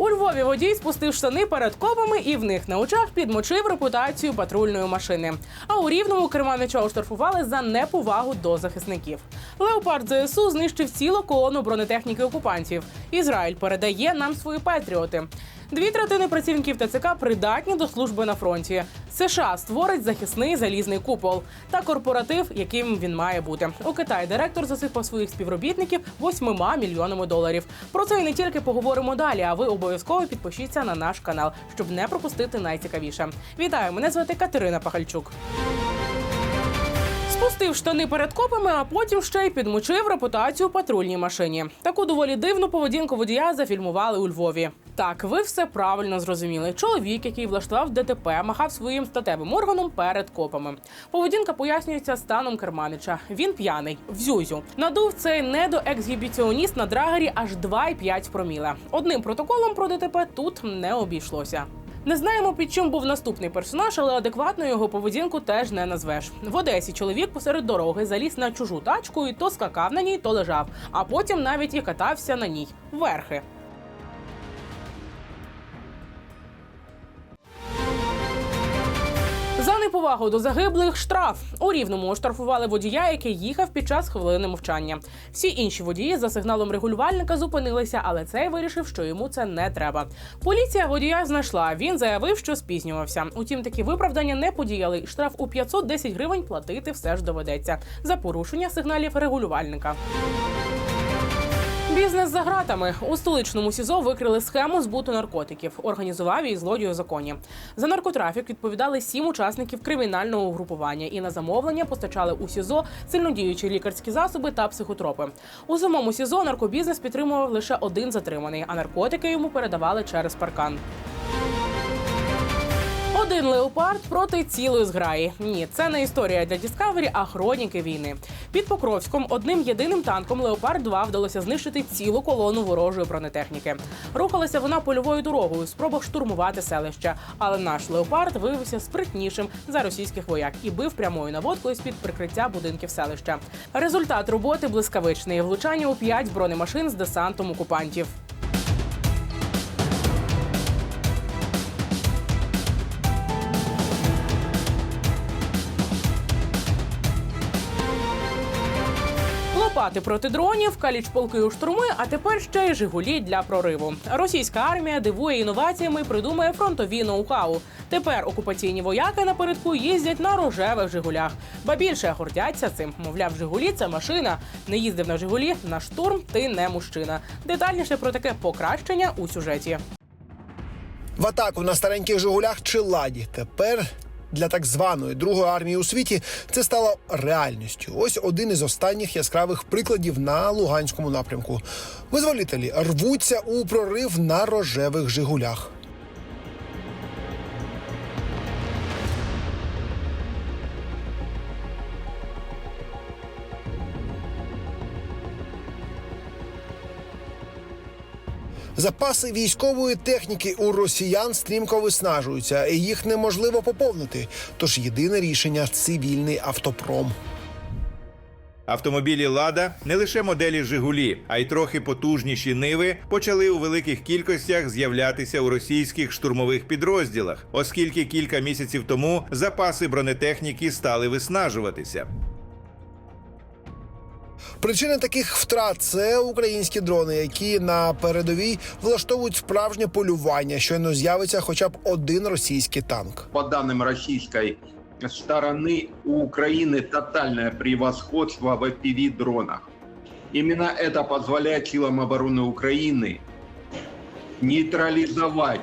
У Львові водій спустив штани перед копами і в них на очах підмочив репутацію патрульної машини. А у рівному керманича оштрафували за неповагу до захисників. Леопард ЗСУ знищив цілу колону бронетехніки окупантів. Ізраїль передає нам свої патріоти. Дві третини працівників ТЦК придатні до служби на фронті. США створить захисний залізний купол та корпоратив, яким він має бути. У Китаї директор засипав своїх співробітників 8 мільйонами доларів. Про це і не тільки поговоримо далі. А ви обов'язково підпишіться на наш канал, щоб не пропустити найцікавіше. Вітаю! Мене звати Катерина Пахальчук. Спустив штани перед копами, а потім ще й підмочив репутацію патрульній машині. Таку доволі дивну поведінку водія зафільмували у Львові. Так, ви все правильно зрозуміли. Чоловік, який влаштував ДТП, махав своїм статевим органом перед копами. Поведінка пояснюється станом керманича. Він п'яний, в зюзю. Надув цей недоексгібіціоніст на драгері аж 2,5 проміла. Одним протоколом про ДТП тут не обійшлося. Не знаємо, під чим був наступний персонаж, але адекватно його поведінку теж не назвеш. В Одесі чоловік посеред дороги заліз на чужу тачку і то скакав на ній, то лежав, а потім навіть і катався на ній верхи. За до загиблих штраф у рівному оштрафували водія, який їхав під час хвилини мовчання. Всі інші водії за сигналом регулювальника зупинилися, але цей вирішив, що йому це не треба. Поліція водія знайшла. Він заявив, що спізнювався. Утім, такі виправдання не подіяли. Штраф у 510 гривень платити все ж доведеться за порушення сигналів регулювальника. Бізнес за гратами у столичному СІЗО викрили схему збуту наркотиків. Організував її злодію законі. За наркотрафік відповідали сім учасників кримінального угрупування і на замовлення постачали у СІЗО сильнодіючі лікарські засоби та психотропи. У самому СІЗО наркобізнес підтримував лише один затриманий, а наркотики йому передавали через паркан. Один леопард проти цілої зграї. Ні, це не історія для Діскавері, а хроніки війни. Під Покровськом одним єдиним танком Леопард 2 вдалося знищити цілу колону ворожої бронетехніки. Рухалася вона польовою дорогою у спробах штурмувати селище. Але наш леопард виявився спритнішим за російських вояк і бив прямою наводкою з під прикриття будинків селища. Результат роботи блискавичний влучання у п'ять бронемашин з десантом окупантів. Лопати проти дронів, каліч полки у штурми, а тепер ще й Жигулі для прориву. Російська армія дивує інноваціями придумує фронтові ноу-хау. Тепер окупаційні вояки напередку їздять на рожевих Жигулях. Ба більше гордяться цим. Мовляв, Жигулі це машина. Не їздив на Жигулі на штурм. Ти не мужчина. Детальніше про таке покращення у сюжеті. В атаку на стареньких Жигулях чи ладі. Тепер для так званої другої армії у світі це стало реальністю. Ось один із останніх яскравих прикладів на Луганському напрямку. Визволителі рвуться у прорив на рожевих Жигулях. Запаси військової техніки у росіян стрімко виснажуються, і їх неможливо поповнити. Тож єдине рішення цивільний автопром. Автомобілі Лада не лише моделі Жигулі, а й трохи потужніші ниви почали у великих кількостях з'являтися у російських штурмових підрозділах, оскільки кілька місяців тому запаси бронетехніки стали виснажуватися. Причина таких втрат це українські дрони, які на передовій влаштовують справжнє полювання. Щойно з'явиться хоча б один російський танк. по данным российской стороны, у Украины тотальное превосходство в FPV-дронах. Именно это позволяет силам обороны Украины нейтрализовать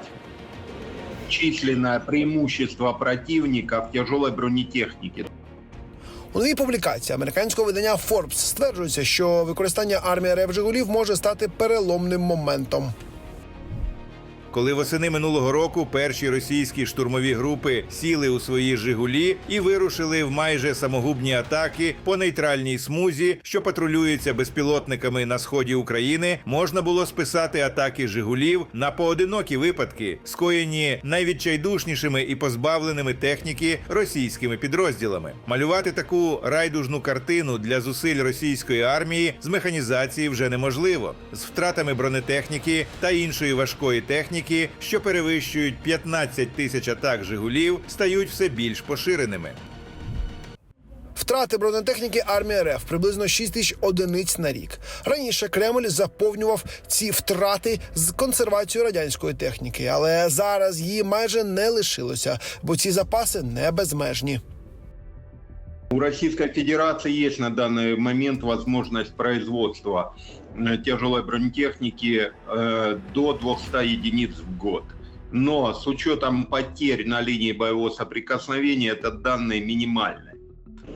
численное преимущество противника в тяжелой бронетехнике. У новій публікації американського видання Forbes стверджується, що використання армії РФ Жигулів може стати переломним моментом. Коли восени минулого року перші російські штурмові групи сіли у свої Жигулі і вирушили в майже самогубні атаки по нейтральній смузі, що патрулюється безпілотниками на сході України, можна було списати атаки Жигулів на поодинокі випадки, скоєні найвідчайдушнішими і позбавленими техніки російськими підрозділами. Малювати таку райдужну картину для зусиль російської армії з механізації вже неможливо з втратами бронетехніки та іншої важкої техніки, що перевищують 15 тисяч атак Жигулів, стають все більш поширеними. Втрати бронетехніки армії РФ приблизно 6 тисяч одиниць на рік. Раніше Кремль заповнював ці втрати з консервацією радянської техніки, але зараз її майже не лишилося, бо ці запаси не безмежні. У Российской Федерации есть на данный момент возможность производства тяжелой бронетехники э, до 200 единиц в год. Но с учетом потерь на линии боевого соприкосновения это данные минимальные,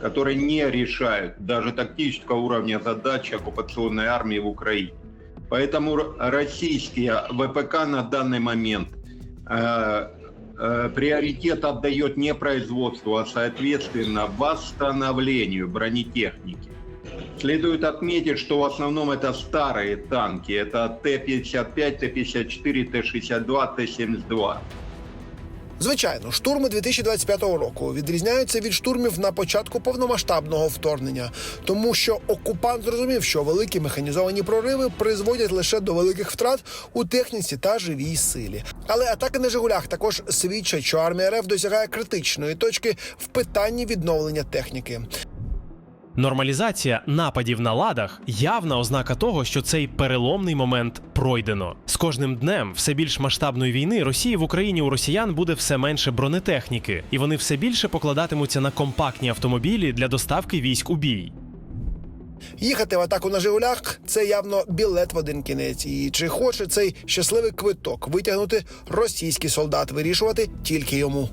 которые не решают даже тактического уровня задачи оккупационной армии в Украине. Поэтому российские ВПК на данный момент э, э, приоритет отдает не производству, а соответственно восстановлению бронетехники. Следует отметить, что в основном это старые танки. Это Т-55, Т-54, Т-62, Т-72. Звичайно, штурми 2025 року відрізняються від штурмів на початку повномасштабного вторгнення, тому що окупант зрозумів, що великі механізовані прориви призводять лише до великих втрат у техніці та живій силі. Але атаки на Жигулях також свідчать, що армія РФ досягає критичної точки в питанні відновлення техніки. Нормалізація нападів на ладах явна ознака того, що цей переломний момент пройдено. З кожним днем все більш масштабної війни Росії в Україні у росіян буде все менше бронетехніки, і вони все більше покладатимуться на компактні автомобілі для доставки військ у бій. Їхати в атаку на Жигулях це явно білет в один кінець. І чи хоче цей щасливий квиток витягнути російський солдат, вирішувати тільки йому.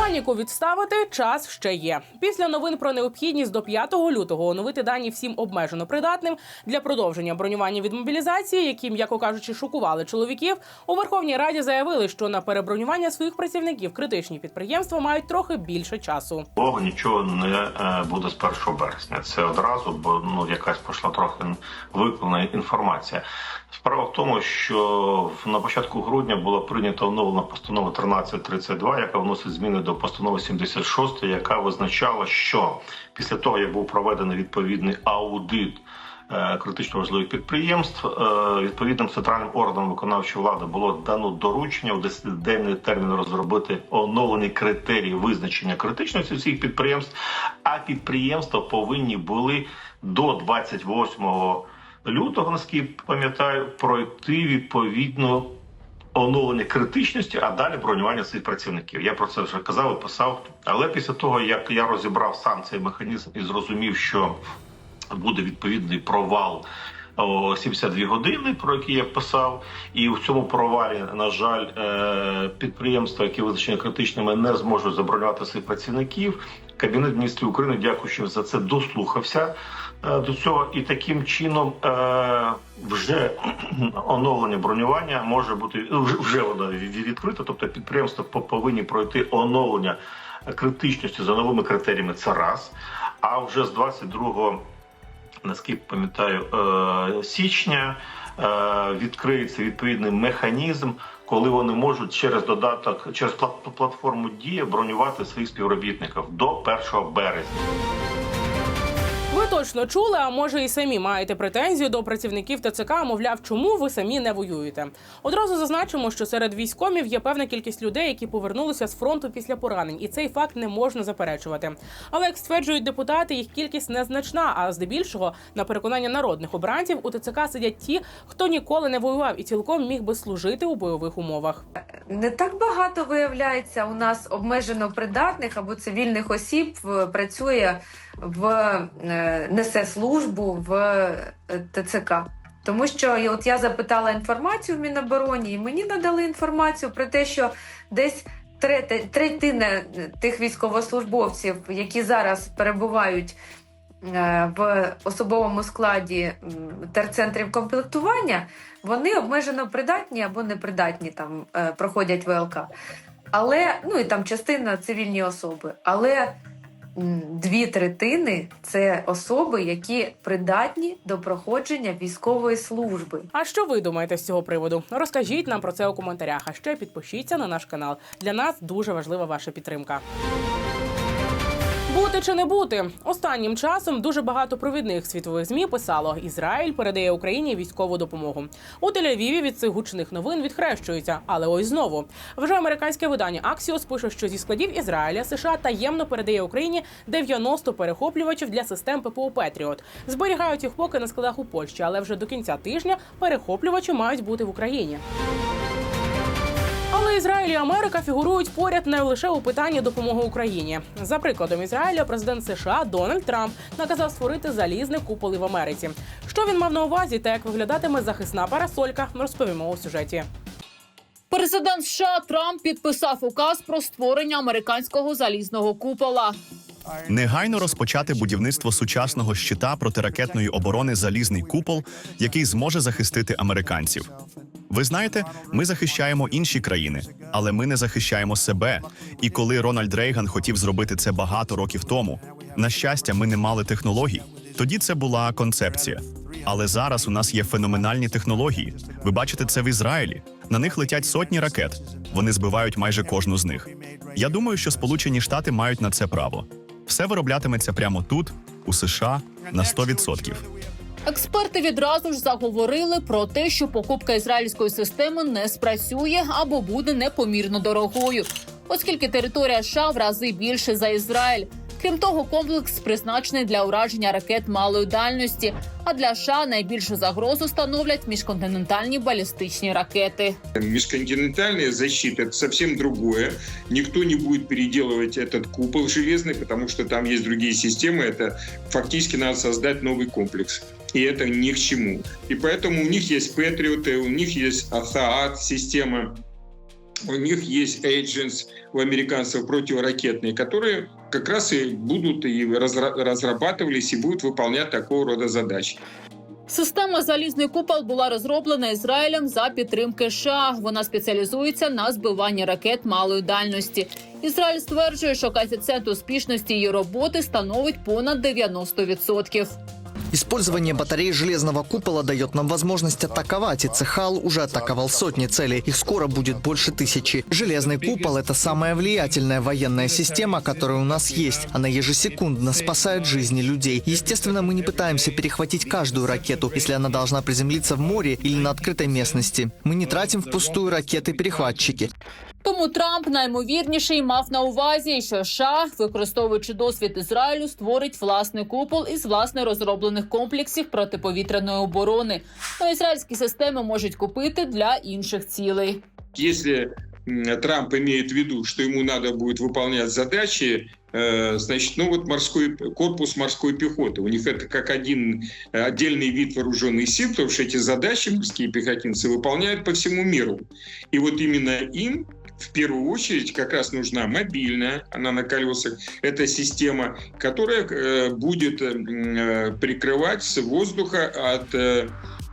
Паніку відставити час ще є. Після новин про необхідність до 5 лютого оновити дані всім обмежено придатним для продовження бронювання від мобілізації, які, м'яко кажучи, шокували чоловіків. У Верховній Раді заявили, що на перебронювання своїх працівників критичні підприємства мають трохи більше часу. Богу нічого не е, буде з 1 березня. Це одразу, бо ну якась пішла трохи виклана інформація. Справа в тому, що на початку грудня була прийнята оновлена постанова 1332, яка вносить зміни до постанови 76, яка визначала, що після того як був проведений відповідний аудит е, критично важливих підприємств. е, Відповідним центральним органам виконавчої влади було дано доручення у 10-денний термін розробити оновлені критерії визначення критичності цих підприємств. А підприємства повинні були до 28 лютого, наскільки пам'ятаю, пройти відповідно оновлення критичності, а далі бронювання цих працівників. Я про це вже казав і писав. Але після того, як я розібрав сам цей механізм і зрозумів, що буде відповідний провал. о, 72 години, про які я писав, і в цьому провалі, на жаль, е, підприємства, які визначені критичними, не зможуть забронювати своїх працівників. Кабінет міністрів України, дякуючи за це, дослухався до цього, і таким чином е, вже оновлення бронювання може бути ну, вже- воно від- відкрито. Тобто підприємства по- повинні пройти оновлення критичності за новими критеріями. Це раз. А вже з 22 наскільки пам'ятаю, е, січня е, відкриється відповідний механізм, коли вони можуть через додаток, через плат- платформу Дія бронювати своїх співробітників до 1 березня. Точно чули, а може і самі маєте претензію до працівників ТЦК, мовляв, чому ви самі не воюєте. Одразу зазначимо, що серед військомів є певна кількість людей, які повернулися з фронту після поранень, і цей факт не можна заперечувати. Але як стверджують депутати, їх кількість незначна. А здебільшого, на переконання народних обранців, у ТЦК сидять ті, хто ніколи не воював і цілком міг би служити у бойових умовах. Не так багато виявляється у нас обмежено придатних або цивільних осіб працює в е, несе службу в е, ТЦК. Тому що от я запитала інформацію в Мінобороні, і мені надали інформацію про те, що десь третина тих військовослужбовців, які зараз перебувають е, в особовому складі терцентрів комплектування, вони обмежено придатні або непридатні там проходять ВЛК. Але ну і там частина цивільні особи. Але дві третини це особи, які придатні до проходження військової служби. А що ви думаєте з цього приводу? Розкажіть нам про це у коментарях. А ще підпишіться на наш канал. Для нас дуже важлива ваша підтримка. Бути чи не бути останнім часом дуже багато провідних світових змі писало: Ізраїль передає Україні військову допомогу. У Тель-Авіві від цих гучних новин відхрещуються. Але ось знову вже американське видання Axios пише, що зі складів Ізраїля США таємно передає Україні 90 перехоплювачів для систем ППО Петріот. Зберігають їх поки на складах у Польщі, але вже до кінця тижня перехоплювачі мають бути в Україні. Але Ізраїль і Америка фігурують поряд не лише у питанні допомоги Україні. За прикладом Ізраїля, президент США Дональд Трамп наказав створити залізний купол в Америці. Що він мав на увазі та як виглядатиме захисна парасолька, розповімо у сюжеті. Президент США Трамп підписав указ про створення американського залізного купола. Негайно розпочати будівництво сучасного щита протиракетної оборони залізний купол, який зможе захистити американців. Ви знаєте, ми захищаємо інші країни, але ми не захищаємо себе. І коли Рональд Рейган хотів зробити це багато років тому, на щастя, ми не мали технологій. Тоді це була концепція. Але зараз у нас є феноменальні технології. Ви бачите це в Ізраїлі. На них летять сотні ракет. Вони збивають майже кожну з них. Я думаю, що Сполучені Штати мають на це право. Все вироблятиметься прямо тут, у США, на 100%. Експерти відразу ж заговорили про те, що покупка ізраїльської системи не спрацює або буде непомірно дорогою, оскільки територія США в рази більше за Ізраїль. Крім того, комплекс призначений для ураження ракет малої дальності. А для США найбільшу загрозу становлять міжконтинентальні балістичні ракети. Межконтинентальная защита – это совсем другое. Никто не будет переделывать этот купол железный, потому что там есть другие системы. Это фактически надо создать новый комплекс. И это ни к чему. И поэтому у них есть Патриоты, у них есть АСААД система, у них есть Agents у американцев противоракетные, которые как раз и будут и разра- разрабатывались и будут выполнять такого рода задачи. Система залізний купол була розроблена Ізраїлем за підтримки США. Вона спеціалізується на збиванні ракет малої дальності. Ізраїль стверджує, що коефіцієнт успішності її роботи становить понад 90%. Использование батарей железного купола дает нам возможность атаковать, и Цехал уже атаковал сотни целей. Их скоро будет больше тысячи. Железный купол – это самая влиятельная военная система, которая у нас есть. Она ежесекундно спасает жизни людей. Естественно, мы не пытаемся перехватить каждую ракету, если она должна приземлиться в море или на открытой местности. Мы не тратим впустую ракеты-перехватчики. Тому Трамп наймовірніший мав на увазі, що США, використовуючи досвід Ізраїлю, створить власний купол із власне розроблених комплексів протиповітряної оборони. Ну, ізраїльські системи можуть купити для інших цілей. Если м, Трамп имеет в виду, что ему надо будет выполнять задачи, э, значит, ну вот морской корпус морской пехоты. У них это как один э, отдельный вид вооруженных сил, потому что эти задачи морские пехотинцы выполняют по всему миру. И вот именно им в первую очередь как раз нужна мобильная, она на колесах, это система, которая э, будет э, м, э, прикрывать с воздуха от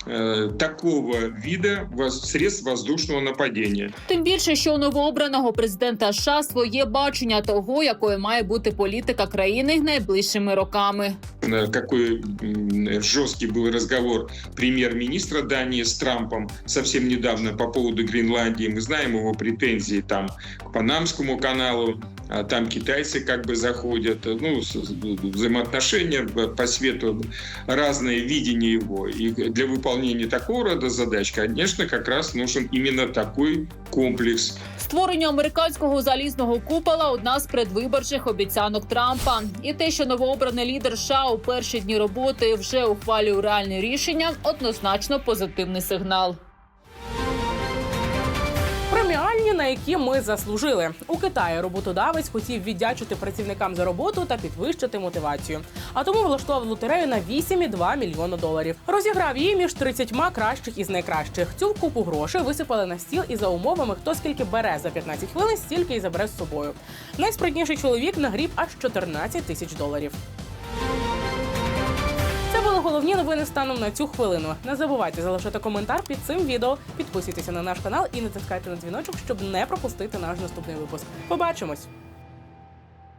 э, э, такого вида воз- средств воздушного нападения. Тим більше, що у новообраного президента США своє бачення того, якою має бути політика країни найближчими роками. Э, Какой м, жесткий был разговор премьер-министра Дании с Трампом совсем недавно по поводу Гренландии. Мы знаем его претензии там к Панамскому каналу, а там китайцы как бы заходят, ну, с- с- взаимоотношения в- по свету, разное видение его. И для выполнения такого рода задач, конечно, как раз нужен именно такой комплекс. Створення американського залізного купола одна з предвиборчих обіцянок Трампа. І те, що новообраний лідер США у перші дні роботи вже ухвалює реальне рішення, однозначно позитивний сигнал. Преміальні, на які ми заслужили у Китаї. Роботодавець хотів віддячити працівникам за роботу та підвищити мотивацію. А тому влаштував лотерею на 8,2 мільйона доларів. Розіграв її між 30 кращих із найкращих. Цю купу грошей висипали на стіл і за умовами, хто скільки бере за 15 хвилин, стільки і забере з собою. Найспритніший чоловік нагріб аж 14 тисяч доларів. Головні новини станом на цю хвилину. Не забувайте залишити коментар під цим відео, підписуйтеся на наш канал і натискайте на дзвіночок, щоб не пропустити наш наступний випуск. Побачимось!